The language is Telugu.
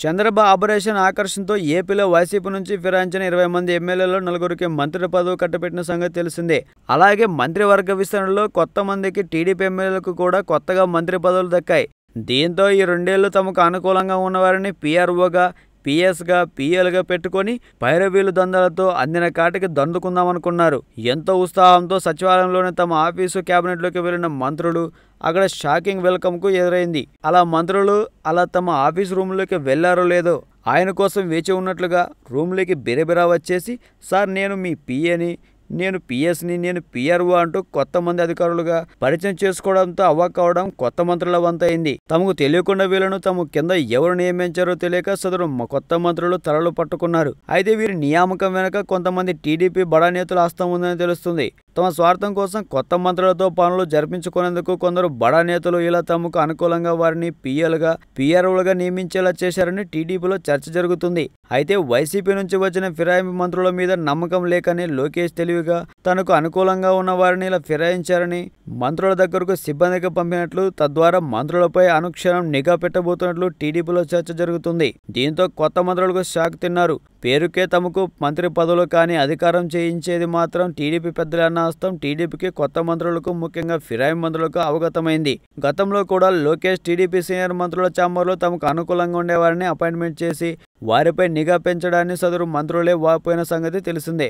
చంద్రబాబు ఆపరేషన్ ఆకర్షణతో ఏపీలో వైసీపీ నుంచి ఫిరాయించిన ఇరవై మంది ఎమ్మెల్యేలు నలుగురికి మంత్రి పదవి కట్టబెట్టిన సంగతి తెలిసిందే. అలాగే మంత్రివర్గ విస్తరణలో కొత్త మందికి టీడీపీ ఎమ్మెల్యేలకు కూడా కొత్తగా మంత్రి పదవులు దక్కాయి. దీంతో ఈ రెండేళ్ళు తమకు అనుకూలంగా ఉన్నవారిని పీఆర్ఓగా పిఎస్గా పిఎల్గా పెట్టుకొని పైరవీలు దందాలతో అందిన కాటికి దందుకుందామనుకున్నారు. ఎంతో ఉత్సాహంతో సచివాలయంలోని తమ ఆఫీసు క్యాబినెట్లోకి వెళ్ళిన మంత్రులు అక్కడ షాకింగ్ వెల్కమ్కు ఎదురైంది. అలా మంత్రులు అలా తమ ఆఫీస్ రూమ్లోకి వెళ్ళారో లేదో ఆయన కోసం వేచి ఉన్నట్లుగా రూమ్లోకి బిరబిరా వచ్చేసి సార్ నేను మీ పిఏని నేను పిఎస్ని నేను పిఆర్ఓ అంటూ కొత్త మంది అధికారులుగా పరిచయం చేసుకోవడంతో అవాక్ కొత్త మంత్రుల వంతైంది తమకు తెలియకుండా వీళ్ళను తమ కింద ఎవరు నియమించారో తెలియక సదరు కొత్త మంత్రులు తలలు పట్టుకున్నారు. అయితే వీరి నియామకం వెనుక కొంతమంది టీడీపీ బడా నేతలు ఆస్తం ఉందని తెలుస్తుంది. తమ స్వార్థం కోసం కొత్త మంత్రులతో పనులు జరిపించుకునేందుకు కొందరు బడా నేతలు ఇలా తమకు అనుకూలంగా వారిని పిఎల్గా పిఆర్ఓలుగా నియమించేలా చేశారని టీడీపీలో చర్చ జరుగుతుంది. అయితే వైసీపీ నుంచి వచ్చిన ఫిరాయింపు మంత్రుల మీద నమ్మకం లేకని లోకేష్ తెలివిగా తనకు అనుకూలంగా ఉన్న వారిని ఇలా ఫిరాయించారని మంత్రుల దగ్గరకు సిబ్బందికి పంపినట్లు తద్వారా మంత్రులపై అనుక్షణం నిఘా పెట్టబోతున్నట్లు టీడీపీలో చర్చ జరుగుతుంది. దీంతో కొత్త మంత్రులకు షాక్ తిన్నారు. పేరుకే తమకు మంత్రి పదవులు కానీ అధికారం చేయించేది మాత్రం టీడీపీ పెద్దల అన్న హస్తం టీడీపీకి కొత్త మంత్రులకు ముఖ్యంగా ఫిరాయి మంత్రులకు అవగతమైంది. గతంలో కూడా లోకేష్ టీడీపీ సీనియర్ మంత్రుల చాంబర్లో తమకు అనుకూలంగా ఉండేవారిని అపాయింట్మెంట్ చేసి వారిపై నిఘా పెంచడాన్ని సదరు మంత్రులే వాపోయిన సంగతి తెలిసిందే.